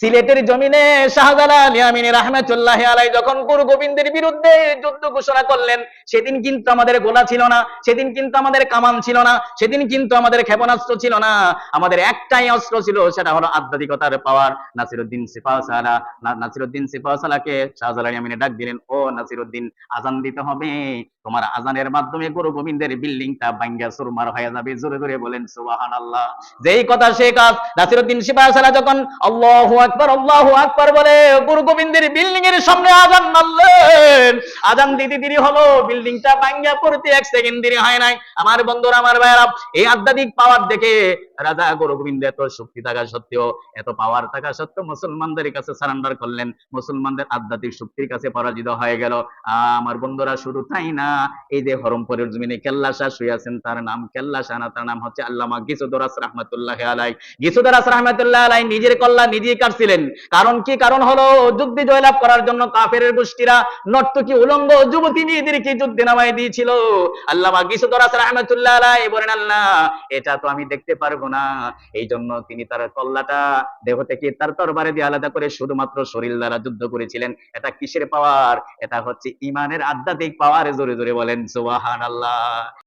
সিলেটের জমিনে শাহজালাল ইয়ামিনী রাহমাতুল্লাহ আলাই যখন গুরু গোবিন্দের বিরুদ্ধে যুদ্ধ ঘোষণা করলেন, সেদিন কিন্তু আমাদের গোলা ছিল না, সেদিন কিন্তু আমাদের কামান ছিল না, সেদিন কিন্তু আমাদের ক্ষেপণাস্ত্র ছিল না। আমাদের একটাই অস্ত্র ছিল, সেটা হলো আধ্যাত্মিকতার পাওয়ার নাসিরুদ্দিন সিপাহসালা নাসিরুদ্দিন সিপাহসালাকে শাহজালাল ইয়ামিনী ডাক দিলেন, ও নাসিরুদ্দিন আজান দিতে হবে। তোমার আজানের মাধ্যমে গুরু গোবিন্দের বিল্ডিংটা ভাঙ্গা সুরমার হয়ে যাবে। জোরে জোরে বলেন, সুবহানাল্লাহ। যেই কথা সে কাজ, নাসিরুদ্দিন সিপাহসালা যখন আল্লাহু আকবার, আল্লাহ আকবার বলে গুরু গোবিন্দের বিল্ডিং এর সামনে আজান মারলেন। আজান দিদি দিদি হলো, বিল্ডিংটা ভাঙ্গা পড়তে এক সেকেন্ড দেরি হয় নাই। আমার বন্ধুরা, আমার ভাইয়েরা, এই আধ্যাত্মিক পাওয়ার দেখে রাজা গুরু গোবিন্দ এত শক্তি থাকা সত্ত্বেও, এত পাওয়ার থাকা সত্ত্বেও মুসলমানদের কাছে সারেন্ডার করলেন। মুসলমানদের আধ্যাত্মিক শক্তির কাছে পরাজিত হয়ে গেল। আমার বন্ধুরা, শুধু তাই না, এই যে হরমপুরের জমিনে কেল্লা শাহ শুয়ে আছেন, তার নাম কেল্লা শাহ না, তার নাম হচ্ছে আল্লামা গিসুদরাস রহমতুল্লাহ আলাই গিসুদরাস রহমতুল্লাহ আলাই নিজের কল্লা নিজেই কাটছিলেন। কারণ কি? কারণ হলো যুদ্ধে জয়লাভ করার জন্য কাফের গোষ্ঠীরা নর্তকী উলঙ্গ যুবতী মেয়েদেরকে যুদ্ধে নামায় দিয়েছিল। আল্লামা গিসুদরাস রহমতুল্লাহ আলাই বলেন, আল্লাহ, এটা তো আমি দেখতে পারব না। এই জন্য তিনি তার কল্লাটা দেহ থেকে তার তরবারে দিয়ে আলাদা করে শুধুমাত্র শরীর দ্বারা যুদ্ধ করেছিলেন? এটা কিসের পাওয়ার এটা হচ্ছে ইমানের আধ্যাত্মিক পাওয়ার জোরে জোরে বলেন সুবাহান আল্লাহ